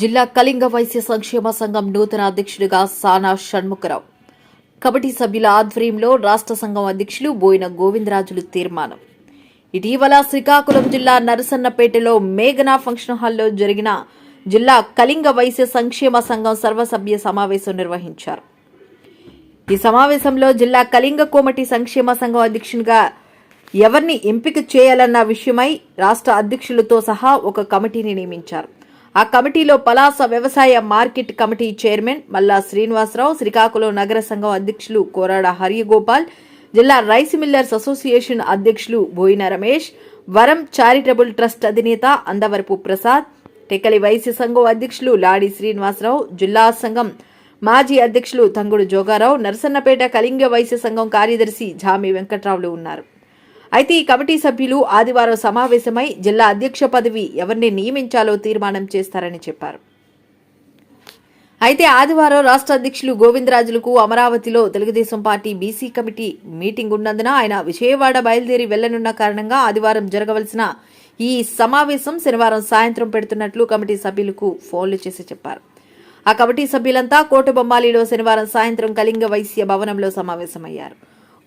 జిల్లా కళింగ వైశ్య సంక్షేమ సంఘం నూతన అధ్యక్షుడిగా సానా షణ్ముఖరావు. కమిటీ సభ్యుల ఆధ్వర్యంలో రాష్ట్ర సంఘం అధ్యక్షులు బోయిన గోవిందరాజులు తీర్మానం. ఇటీవల శ్రీకాకుళం జిల్లా నరసన్నపేటలో మేఘనా ఫంక్షన్ హాల్లో జరిగిన జిల్లా కళింగ వైశ్య సంక్షేమ సంఘం సర్వసభ్య సమావేశం నిర్వహించారు. ఈ సమావేశంలో జిల్లా కళింగ కోమటి సంక్షేమ సంఘం అధ్యక్షునిగా ఎవరిని ఎంపిక చేయాలన్న విషయమై రాష్ట్ర అధ్యక్షులతో సహా ఒక కమిటీని నియమించారు. ఆ కమిటీలో పలాస వ్యవసాయ మార్కెట్ కమిటీ చైర్మన్ మల్లా శ్రీనివాసరావు శ్రీకాకుళం నగర సంఘం అధ్యక్షులు కోరాడ హరియగోపాల్ జిల్లా రైస్ మిల్లర్స్ అసోసియేషన్ అధ్యక్షులు బోయిన రమేష్ వరం చారిటబుల్ ట్రస్ట్ అధినేత అందవరపు ప్రసాద్ టెకలి వైశ్య సంఘం అధ్యక్షులు లాడి శ్రీనివాసరావు జిల్లా సంఘం మాజీ అధ్యక్షులు తంగుడు జోగారావు నరసన్నపేట కళింగ వైశ్య సంఘం కార్యదర్శి జామి వెంకట్రావులు ఉన్నారు. అయితే ఈ కమిటీ సభ్యులు ఆదివారం సమావేశమై జిల్లా అధ్యక్ష పదవి ఎవరిని నియమించాలో తీర్మానం చేస్తారని చెప్పారు. అయితే ఆదివారం రాష్ట్ర అధ్యక్షులు గోవిందరాజులకు అమరావతిలో Telugu Desam party BC committee meeting ఉన్నందున ఆయన విజయవాడ బయలుదేరి వెళ్ళనున్న కారణంగా ఆదివారం జరగవలసిన ఈ సమావేశం శనివారం సాయంత్రం పెడుతున్నట్లు కమిటీ సభ్యులకు ఫోన్లు చేసి చెప్పారు. ఆ కమిటీ సభ్యులంతా కోటబొమ్మాలిలో శనివారం సాయంత్రం కళింగ వైశ్య భవనంలో సమావేశమయ్యారు.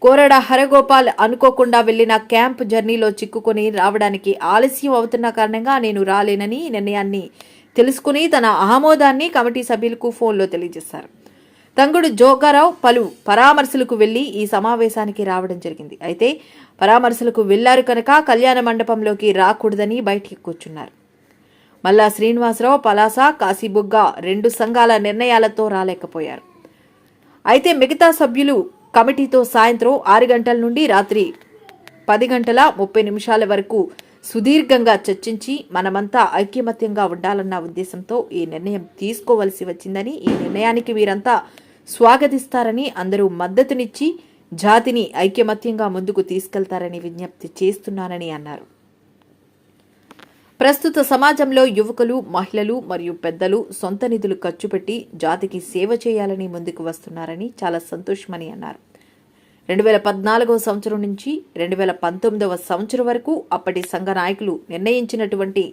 కోరడ హరగోపాల్ అనుకోకుండా వెళ్ళిన క్యాంప్ జర్నీలో చిక్కుకొని రావడానికి ఆలస్యం అవుతున్న కారణంగా నేను రాలేనని నిర్ణయాన్ని తెలుసుకుని తన ఆమోదాన్ని కమిటీ సభ్యులకు ఫోన్లో తెలియజేశారు. తంగుడు జోగారావు పలు పరామర్శలకు వెళ్ళి ఈ సమావేశానికి రావడం జరిగింది. అయితే పరామర్శలకు వెళ్ళారు కనుక కళ్యాణ మండపంలోకి రాకూడదని బయటికి కూర్చున్నారు. మల్లా శ్రీనివాసరావు పలాస కాశీబుగ్గ రెండు సంఘాల నిర్ణయాలతో రాలేకపోయారు. అయితే మిగతా సభ్యులు కమిటీతో సాయంత్రం ఆరు గంటల నుండి రాత్రి పది గంటల ముప్పై నిమిషాల వరకు సుదీర్ఘంగా చర్చించి మనమంతా ఐక్యమత్యంగా ఉండాలన్న ఉద్దేశంతో ఈ నిర్ణయం తీసుకోవలసి వచ్చిందని ఈ నిర్ణయానికి వీరంతా స్వాగతిస్తారని అందరూ మద్దతునిచ్చి జాతిని ఐక్యమత్యంగా ముందుకు తీసుకెళ్తారని విజ్ఞప్తి చేస్తున్నానని అన్నారు. ప్రస్తుత సమాజంలో యువకులు మహిళలు మరియు పెద్దలు సొంత నిధులు ఖర్చు పెట్టి జాతికి సేవ చేయాలని ముందుకు వస్తున్నారని చాలా సంతోషమని అన్నారు. రెండు వేల పద్నాలుగవ సంవత్సరం నుంచి రెండు వేల పంతొమ్మిదవ సంవత్సరం వరకు అప్పటి సంఘ నాయకులు నిర్ణయించినటువంటి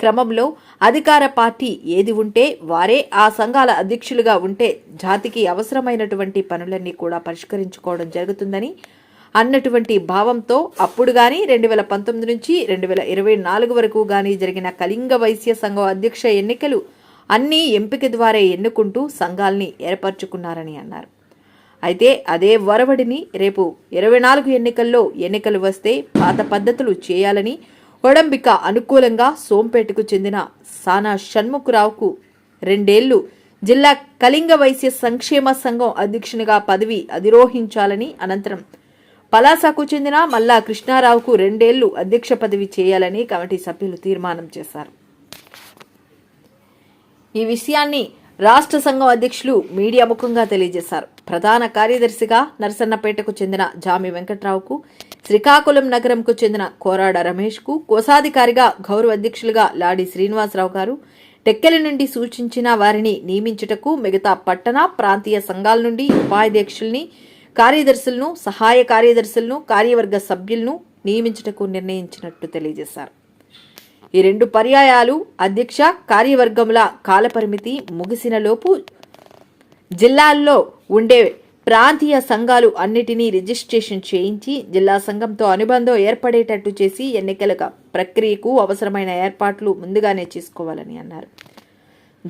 క్రమంలో అధికార పార్టీ ఏది ఉంటే వారే ఆ సంఘాల అధ్యక్షులుగా ఉంటే జాతికి అవసరమైనటువంటి పనులన్నీ కూడా పరిష్కరించుకోవడం జరుగుతుందని అన్నటువంటి భావంతో అప్పుడు కానీ రెండు వేల పంతొమ్మిది నుంచి రెండు వేల ఇరవై నాలుగు వరకు కానీ జరిగిన కళింగ వైశ్య సంఘం అధ్యక్ష ఎన్నికలు అన్నీ ఎంపిక ద్వారా ఎన్నుకుంటూ సంఘాల్ని ఏర్పరచుకున్నారని అన్నారు. అయితే అదే వరవడిని రేపు ఇరవై నాలుగు ఎన్నికల్లో ఎన్నికలు వస్తే పాత పద్ధతులు చేయాలని ఒడంబిక అనుకూలంగా సోంపేటకు చెందిన సానా షణ్ముఖరావుకు రెండేళ్ళు జిల్లా కళింగ వైశ్య సంక్షేమ సంఘం అధ్యక్షునిగా పదవి అధిరోహించాలని అనంతరం పలాసకు చెందిన మల్లా కృష్ణారావుకు రెండేళ్ళు అధ్యక్ష పదవి చేయాలని కమిటీ సభ్యులు తీర్మానం చేశారు. ఈ విషయాన్ని రాష్ట్ర సంఘం అధ్యక్షులు మీడియా ముఖంగా తెలియజేశారు. ప్రధాన కార్యదర్శిగా నరసన్నపేటకు చెందిన జామి వెంకట్రావుకు శ్రీకాకుళం నగరంకు చెందిన కోరాడ రమేష్కు కోశాధికారిగా గౌరవ అధ్యక్షులుగా లాడి శ్రీనివాసరావు గారు టెక్కెల నుండి సూచించిన వారిని నియమించుటకు మిగతా పట్టణ ప్రాంతీయ సంఘాల నుండి ఉపాధ్యక్షుల్ని కార్యదర్శులను సహాయ కార్యదర్శులను కార్యవర్గ సభ్యులను నియమించుటకు నిర్ణయించినట్టు తెలియజేశారు. ఈ రెండు పర్యాయాలు అధ్యక్ష కార్యవర్గముల కాలపరిమితి ముగిసినలోపు జిల్లాల్లో ఉండే ప్రాంతీయ సంఘాలు అన్నిటినీ రిజిస్ట్రేషన్ చేయించి జిల్లా సంఘంతో అనుబంధం ఏర్పడేటట్టు చేసి ఎన్నికల ప్రక్రియకు అవసరమైన ఏర్పాట్లు ముందుగానే చేసుకోవాలని అన్నారు.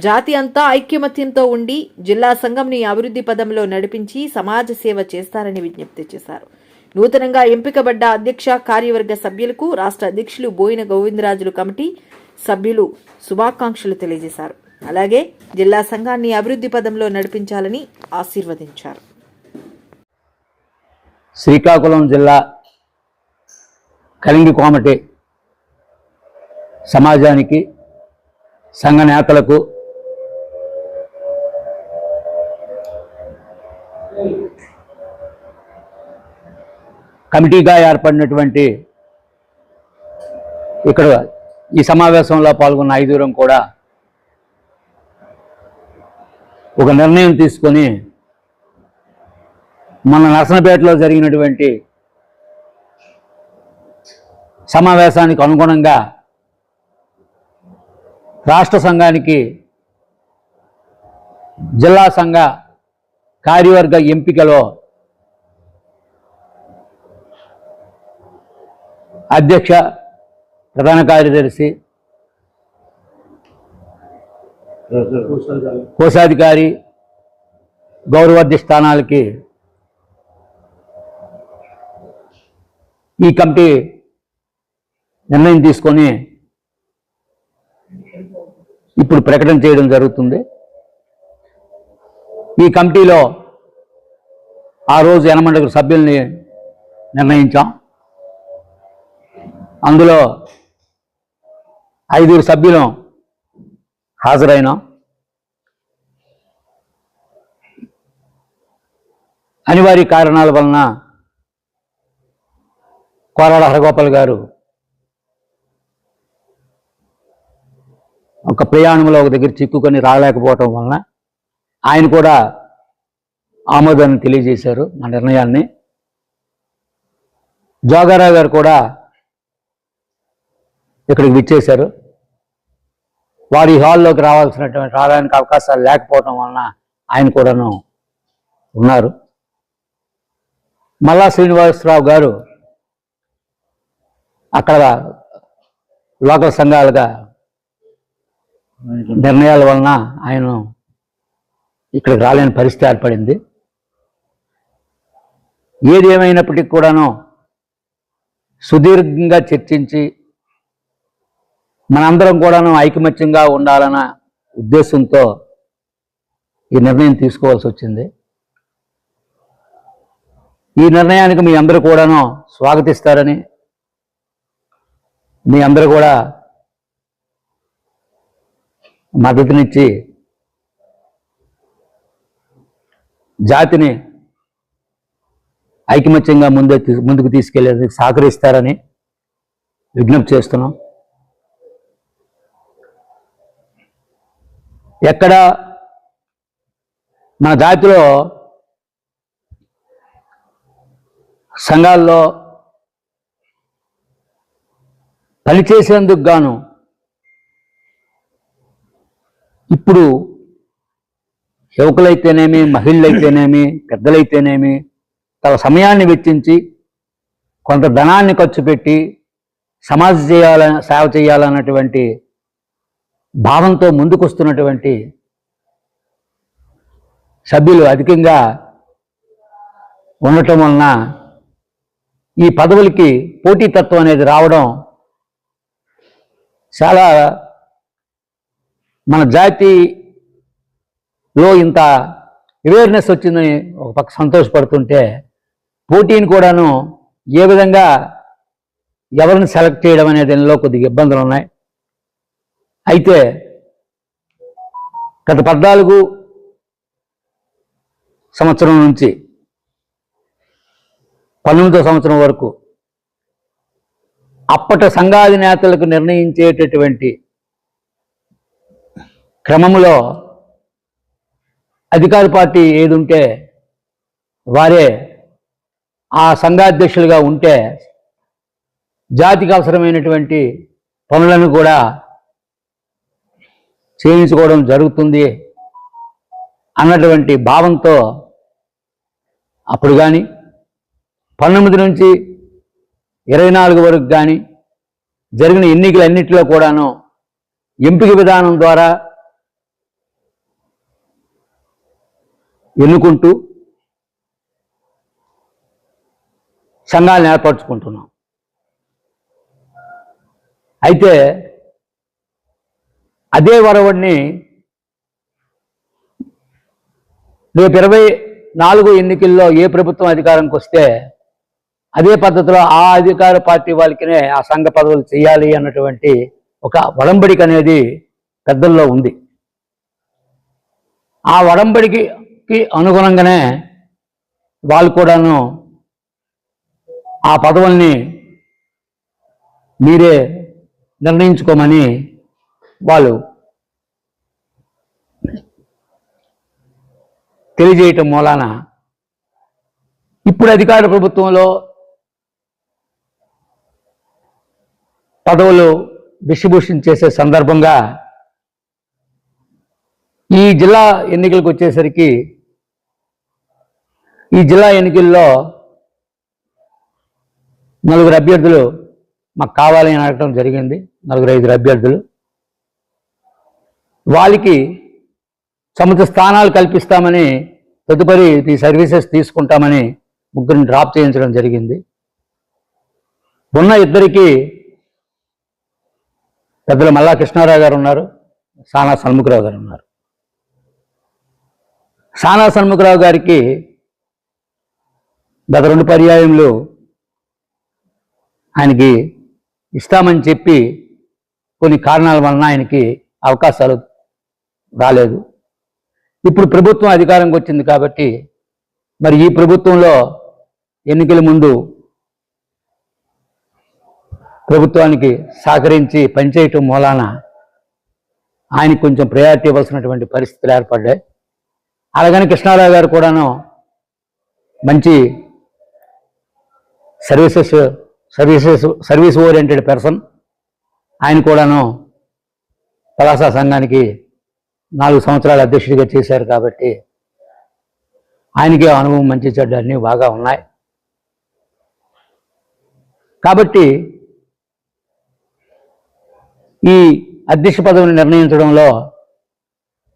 జాతి అంతా ఐక్యమత్యంతో ఉండి జిల్లా సంఘంని అభివృద్ధి పదంలో నడిపించి సమాజ సేవ చేస్తారని విజ్ఞప్తి చేశారు. నూతనంగా ఎంపికబడ్డ అధ్యక్ష కార్యవర్గ సభ్యులకు రాష్ట్ర అధ్యక్షులు బోయిన గోవిందరాజులు కమిటీ సభ్యులు శుభాకాంక్షలు తెలియజేశారు. అలాగే జిల్లా సంఘాన్ని అభివృద్ధి పదంలో నడిపించాలని ఆశీర్వదించారు. శ్రీకాకుళం జిల్లా కలింగి కోమటి సమాజానికి సంఘ నేతలకు కమిటీగా ఏర్పడినటువంటి ఇక్కడ ఈ సమావేశంలో పాల్గొన్న ఐదుగురం కూడా ఒక నిర్ణయం తీసుకొని మన నర్సనపేటలో జరిగినటువంటి సమావేశానికి అనుగుణంగా రాష్ట్ర సంఘానికి జిల్లా సంఘ కార్యవర్గ ఎంపికలో అధ్యక్ష ప్రధాన కార్యదర్శి కోశాధికారి గౌరవాధ్య స్థానాలకి ఈ కమిటీ నిర్ణయం తీసుకొని ఇప్పుడు ప్రకటన చేయడం జరుగుతుంది. ఈ కమిటీలో ఆ రోజు ఎనమండకు సభ్యుల్ని నిర్ణయించాం. అందులో ఐదుగురు సభ్యులం హాజరైనాం అనివార్య కారణాల వలన కోరాడ హరగోపాల్ గారు ఒక ప్రయాణంలో ఒక దగ్గర చిక్కుకొని రాలేకపోవటం వలన ఆయన కూడా ఆమోదాన్ని తెలియజేశారు మా నిర్ణయాన్ని. జోగారావు గారు కూడా ఇక్కడికి విచ్చేశారు. వారి హాల్లోకి రావాల్సినటువంటి రావడానికి అవకాశాలు లేకపోవడం వలన ఆయన కూడాను ఉన్నారు. మల్లా శ్రీనివాసరావు గారు అక్కడ లోకల్ సంఘాలుగా నిర్ణయాల వలన ఆయన ఇక్కడికి రాలేని పరిస్థితి ఏర్పడింది. ఏది ఏమైనప్పటికీ కూడాను సుదీర్ఘంగా చర్చించి మనందరం కూడాను ఐకమత్యంగా ఉండాలన్న ఉద్దేశంతో ఈ నిర్ణయం తీసుకోవాల్సి వచ్చింది. ఈ నిర్ణయానికి మీ అందరూ కూడాను స్వాగతిస్తారని మీ అందరూ కూడా మద్దతునిచ్చి జాతిని ఐకమత్యంగా ముందే ముందుకు తీసుకెళ్ళేందుకు సహకరిస్తారని విజ్ఞప్తి చేస్తున్నాం. ఎక్కడ? మన జాతిలో సంఘాల్లో పనిచేసేందుకు గాను ఇప్పుడు యువకులైతేనేమి మహిళలైతేనేమి పెద్దలైతేనేమి తమ సమయాన్ని వెచ్చించి కొంత ధనాన్ని ఖర్చు పెట్టి సమాజ చేయాల సేవ చేయాలన్నటువంటి భావంతో ముందుకొస్తున్నటువంటి సభ్యులు అధికంగా ఉండటం వలన ఈ పదవులకి పోటీతత్వం అనేది రావడం చాలా మన జాతిలో ఇంత అవేర్నెస్ వచ్చిందని ఒక పక్క సంతోషపడుతుంటే పోటీని కూడాను ఏ విధంగా ఎవరిని సెలెక్ట్ చేయడం అనే దానిలో కొద్దిగా ఇబ్బందులు ఉన్నాయి. అయితే గత పద్నాలుగు సంవత్సరం నుంచి పంతొమ్మిదో సంవత్సరం వరకు అప్పటి సంఘాధినేతలకు నిర్ణయించేటటువంటి క్రమంలో అధికార పార్టీ ఏది ఉంటే వారే ఆ సంఘాధ్యక్షులుగా ఉంటే జాతికి అవసరమైనటువంటి పనులను కూడా చేయించుకోవడం జరుగుతుంది అన్నటువంటి భావంతో అప్పుడు కానీ పంతొమ్మిది నుంచి ఇరవై నాలుగు వరకు కానీ జరిగిన ఎన్నికలన్నింటిలో కూడాను ఎంపిక విధానం ద్వారా ఎన్నుకుంటూ సంఘాలను ఏర్పరచుకుంటున్నాం. అయితే అదే వరవడిని రేపు ఇరవై నాలుగు ఎన్నికల్లో ఏ ప్రభుత్వం అధికారానికి వస్తే అదే పద్ధతిలో ఆ అధికార పార్టీ వాళ్ళకినే ఆ సంఘ పదవులు చేయాలి అన్నటువంటి ఒక వడంబడిక అనేది పెద్దల్లో ఉంది. ఆ వడంబడికి అనుగుణంగానే వాళ్ళు కూడాను ఆ పదవుల్ని మీరే నిర్ణయించుకోమని వాళ్ళు తెలియజేయటం మూలాన ఇప్పుడు అధికార ప్రభుత్వంలో పదవులు డిస్ట్రిబ్యూషన్ చేసే సందర్భంగా ఈ జిల్లా ఎన్నికలకు వచ్చేసరికి ఈ జిల్లా ఎన్నికల్లో నలుగురు అభ్యర్థులు మాకు కావాలని అడగటం అడగడం జరిగింది. నలుగురు ఐదుగురు అభ్యర్థులు. వాళ్ళకి సముద్ర స్థానాలు కల్పిస్తామని తదుపరి ఈ సర్వీసెస్ తీసుకుంటామని ముగ్గురిని డ్రాప్ చేయించడం జరిగింది. ఉన్న ఇద్దరికి పెద్దలు మల్లా కృష్ణారావు గారు ఉన్నారు సానా సన్ముఖరావు గారు ఉన్నారు. సానా సన్ముఖరావు గారికి గత రెండు పర్యాయములు ఆయనకి ఇస్తామని చెప్పి కొన్ని కారణాల వలన ఆయనకి అవకాశాలు రాలేదు. ఇప్పుడు ప్రభుత్వం అధికారంకి వచ్చింది కాబట్టి మరి ఈ ప్రభుత్వంలో ఎన్నికల ముందు ప్రభుత్వానికి సహకరించి పనిచేయటం మూలాన ఆయనకు కొంచెం ప్రయారిటీ ఇవ్వాల్సినటువంటి పరిస్థితులు ఏర్పడ్డాయి. అలాగని కృష్ణారావు గారు కూడాను మంచి services services service oriented person ఆయన కూడాను పలాసా సంఘానికి నాలుగు సంవత్సరాలు అధ్యక్షుడిగా చేశారు కాబట్టి ఆయనకి అనుభవం మంచి చెడ్డ అన్నీ బాగా ఉన్నాయి. కాబట్టి ఈ అధ్యక్ష పదవిని నిర్ణయించడంలో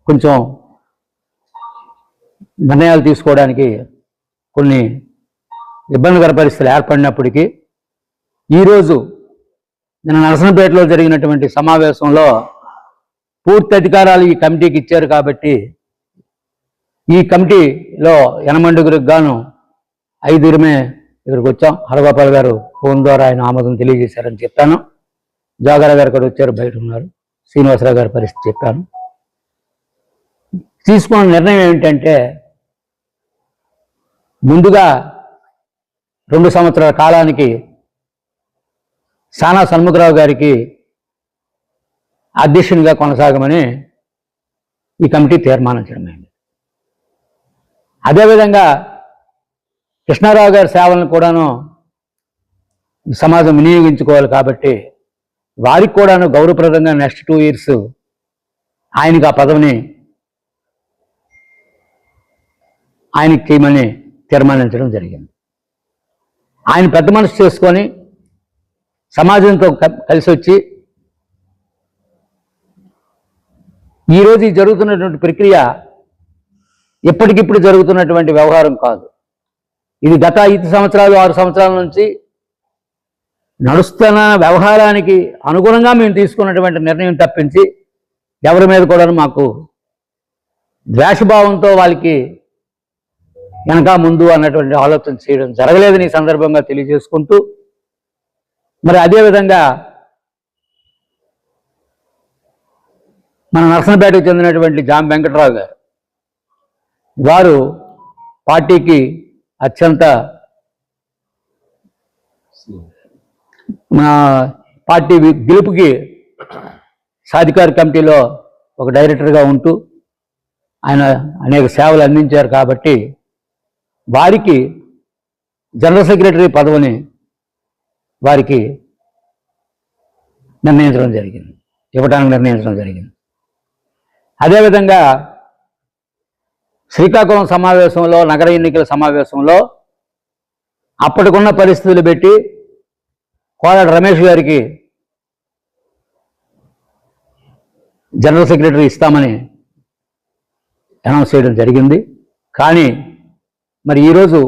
కొంచెం నిర్ణయాలు తీసుకోవడానికి కొన్ని ఇబ్బందికర పరిస్థితులు ఏర్పడినప్పటికీ ఈరోజు నిన్న నరసనపేటలో జరిగినటువంటి సమావేశంలో పూర్తి అధికారాలు ఈ కమిటీకి ఇచ్చారు కాబట్టి ఈ కమిటీలో ఎనమండుగురికి గాను ఐదుగురమే ఇక్కడికి వచ్చాం. హరగోపాల్ గారు ఫోన్ ద్వారా ఆయన ఆమోదం తెలియజేశారని చెప్పాను. జాగర గారు కూడా వచ్చారు బయట ఉన్నారు. శ్రీనివాసరావు గారి పరిస్థితి చెప్పాను. తీసుకున్న నిర్ణయం ఏమిటంటే ముందుగా రెండు సంవత్సరాల కాలానికి సానా సన్ముఖరావు గారికి అధ్యక్షునిగా కొనసాగమని ఈ కమిటీ తీర్మానించడమైంది. అదేవిధంగా కృష్ణారావు గారి సేవలను కూడాను సమాజం వినియోగించుకోవాలి కాబట్టి వారికి కూడాను గౌరవప్రదంగా నెక్స్ట్ టూ ఇయర్స్ ఆయనకు ఆ పదవిని ఆయనకి చేయమని తీర్మానించడం జరిగింది. ఆయన పెద్ద మనసు చేసుకొని సమాజంతో క- కలిసి వచ్చి ఈరోజు ఈ జరుగుతున్నటువంటి ప్రక్రియ ఎప్పటికిప్పుడు జరుగుతున్నటువంటి వ్యవహారం కాదు. ఇది గత ఐదు సంవత్సరాలు ఆరు సంవత్సరాల నుంచి నడుస్తున్న వ్యవహారానికి అనుగుణంగా మేము తీసుకున్నటువంటి నిర్ణయం తప్పించి ఎవరి మీద కూడా మాకు ద్వేషభావంతో వాళ్ళకి వెనక ముందు అన్నటువంటి ఆలోచన చేయడం జరగలేదని ఈ సందర్భంగా తెలియజేసుకుంటూ మరి అదేవిధంగా మన నరసనపేటకు చెందినటువంటి జాం వెంకట్రావు గారు. వారు పార్టీకి అత్యంత మన పార్టీ గెలుపుకి సాధికార కమిటీలో ఒక డైరెక్టర్గా ఉంటూ ఆయన అనేక సేవలు అందించారు కాబట్టి వారికి జనరల్ సెక్రటరీ పదవిని వారికి నిర్ణయించడం జరిగింది. ఇవ్వడానికి నిర్ణయించడం జరిగింది. అదేవిధంగా శ్రీకాకుళం సమావేశంలో నగర ఎన్నికల సమావేశంలో అప్పటికున్న పరిస్థితులు పెట్టి కోలాడ రమేష్ గారికి జనరల్ సెక్రటరీ ఇస్తామని అనౌన్స్ చేయడం జరిగింది. కానీ మరి ఈరోజు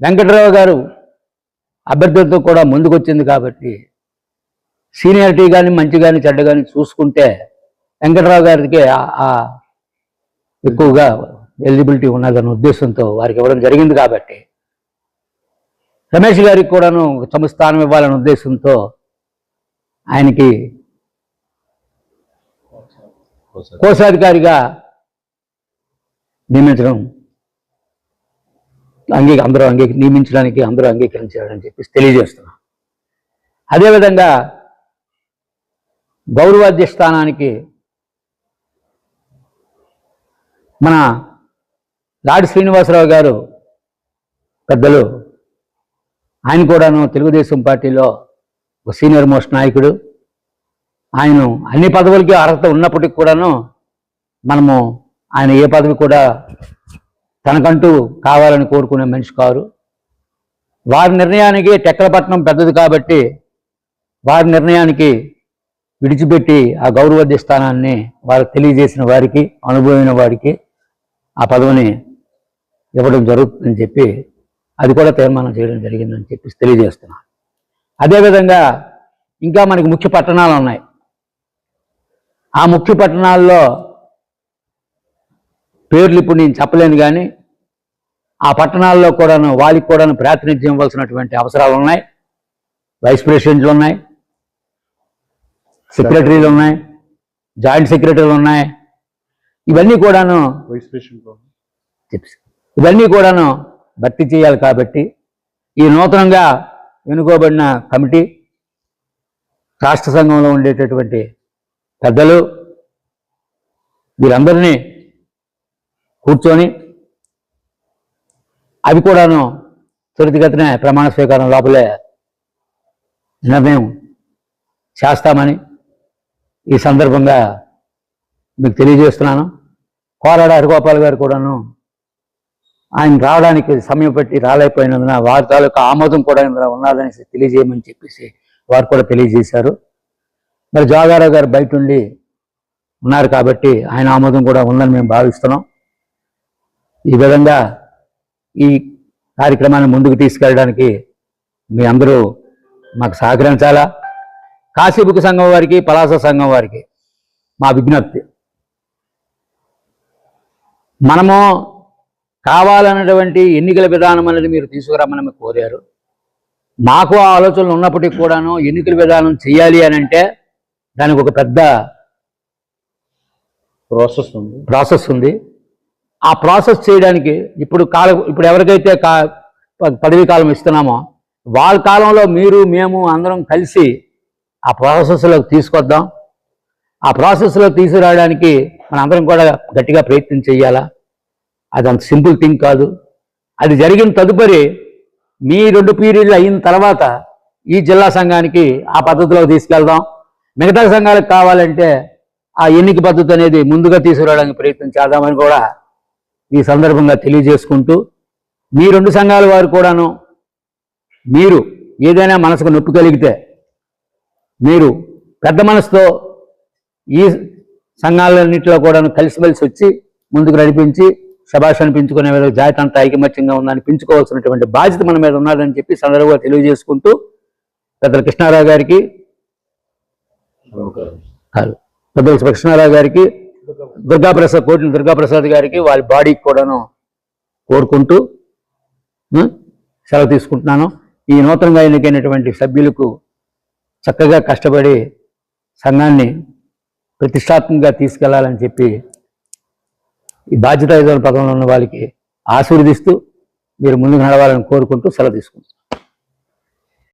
వెంకటరావు గారు అభ్యర్థులతో కూడా ముందుకొచ్చింది కాబట్టి సీనియారిటీ కానీ మంచి కానీ చెడ్డ కానీ చూసుకుంటే వెంకటరావు గారికి ఎక్కువగా ఎలిజిబిలిటీ ఉన్నదన్న ఉద్దేశంతో వారికి ఇవ్వడం జరిగింది కాబట్టి రమేష్ గారికి కూడాను తమ స్థానం ఇవ్వాలనే ఉద్దేశంతో ఆయనకి కోశాధికారిగా నియమించడం అంగీ అందరూ అంగీ నియమించడానికి అందరూ అంగీకరించారని చెప్పేసి తెలియజేస్తున్నాం. అదేవిధంగా గౌరవాధ్య స్థానానికి మన లాడి శ్రీనివాసరావు గారు పెద్దలు. ఆయన కూడాను తెలుగుదేశం పార్టీలో ఒక సీనియర్ మోస్ట్ నాయకుడు. ఆయన అన్ని పదవులకి అర్హత ఉన్నప్పటికీ కూడాను మనము ఆయన ఏ పదవి కూడా తనకంటూ కావాలని కోరుకునే మనిషి కారు. వారి నిర్ణయానికి టెక్కలపట్నం పెద్దది కాబట్టి వారి నిర్ణయానికి విడిచిపెట్టి ఆ గౌరవద్య స్థానాన్ని వారికి తెలియజేసిన వారికి అనుభవమైన వారికి ఆ పదవిని ఇవ్వడం జరుగుతుందని చెప్పి అది కూడా తీర్మానం చేయడం జరిగిందని చెప్పి తెలియజేస్తున్నాను అదేవిధంగా ఇంకా మనకి ముఖ్య పట్టణాలు ఉన్నాయి. ఆ ముఖ్య పట్టణాల్లో పేర్లు ఇప్పుడు నేను చెప్పలేను కానీ ఆ పట్టణాల్లో కూడాను వాళ్ళకి కూడాను ప్రాతినిధ్యం ఇవ్వాల్సినటువంటి అవసరాలు ఉన్నాయి. వైస్ ప్రెసిడెంట్లు ఉన్నాయి. సెక్రటరీలు ఉన్నాయి. జాయింట్ సెక్రటరీలు ఉన్నాయి. ఇవన్నీ కూడాను ఇవన్నీ కూడాను భర్తీ చేయాలి కాబట్టి ఈ నూతనంగా ఎన్నుకోబడిన కమిటీ రాష్ట్ర సంఘంలో ఉండేటటువంటి పెద్దలు వీరందరినీ కూర్చొని అవి కూడాను త్వరితగతిన ప్రమాణ స్వీకారం లోపలే నిర్ణయం చేస్తామని ఈ సందర్భంగా మీకు తెలియజేస్తున్నాను. కోరాడ హరిగోపాల్ గారు కూడాను ఆయన రావడానికి సమయం పెట్టి రాలేకపోయినందున వారి తాలూకా ఆమోదం కూడా ఇందులో ఉన్నారనేసి తెలియజేయమని చెప్పేసి వారు కూడా తెలియజేశారు. మరి జోగారావు గారు బయట ఉండి ఉన్నారు కాబట్టి ఆయన ఆమోదం కూడా ఉందని మేము భావిస్తున్నాం. ఈ విధంగా ఈ కార్యక్రమాన్ని ముందుకు తీసుకెళ్ళడానికి మీ అందరూ మాకు సహకరించాలా? కాశీబుక్ సంఘం వారికి పలాస సంఘం వారికి మా విజ్ఞప్తి. మనము కావాలన్నటువంటి ఎన్నికల విధానం అనేది మీరు తీసుకురమ్మని కోరారు. మాకు ఆ ఆలోచనలు ఉన్నప్పటికీ కూడాను ఎన్నికల విధానం చేయాలి అని అంటే దానికి ఒక పెద్ద ప్రాసెస్ ఉంది. ప్రాసెస్ ఉంది. ఆ ప్రాసెస్ చేయడానికి ఇప్పుడు కాల ఇప్పుడు ఎవరికైతే కా పదవీ కాలం ఇస్తున్నామో వాళ్ళ కాలంలో మీరు మేము అందరం కలిసి ఆ ప్రాసెస్లోకి తీసుకొద్దాం. ఆ ప్రాసెస్లో తీసుకురావడానికి మన అందరం కూడా గట్టిగా ప్రయత్నం చేయాలా? అది అంత సింపుల్ థింగ్ కాదు. అది జరిగిన తదుపరి మీ రెండు పీరియడ్లు అయిన తర్వాత ఈ జిల్లా సంఘానికి ఆ పద్ధతిలో తీసుకెళ్దాం. మిగతా సంఘాలకు కావాలంటే ఆ ఎన్నిక పద్ధతి అనేది ముందుగా తీసుకురావడానికి ప్రయత్నం చేద్దామని కూడా ఈ సందర్భంగా తెలియజేసుకుంటూ మీ రెండు సంఘాల వారు కూడాను మీరు ఏదైనా మనసుకు నొప్పి కలిగితే మీరు పెద్ద మనసుతో ఈ సంఘాలన్నింటిలో కూడా కలిసిమెలిసి వచ్చి ముందుకు నడిపించి శభాష్ అనిపించుకునే విధంగా జాతి అంతా ఐకమత్యంగా ఉందని పెంచుకోవాల్సినటువంటి బాధ్యత మన మీద ఉన్నదని చెప్పి సందర్భంగా తెలియజేసుకుంటూ పెద్దల కృష్ణారావు గారికి కాదు పెద్దల కృష్ణారావు గారికి దుర్గాప్రసాద్ కోటిన దుర్గాప్రసాద్ గారికి వాళ్ళ బాడీకి కూడాను కోరుకుంటూ సెలవు తీసుకుంటున్నాను. ఈ నూతనంగా ఎన్నికైనటువంటి సభ్యులకు చక్కగా కష్టపడి సంఘాన్ని ప్రతిష్టాత్మకంగా తీసుకెళ్ళాలని చెప్పి ఈ బాధ్యతాయుత పదంలో ఉన్న వాళ్ళకి ఆశీర్వదిస్తూ మీరు ముందుకు నడవాలని కోరుకుంటూ సెలవు తీసుకుంటారు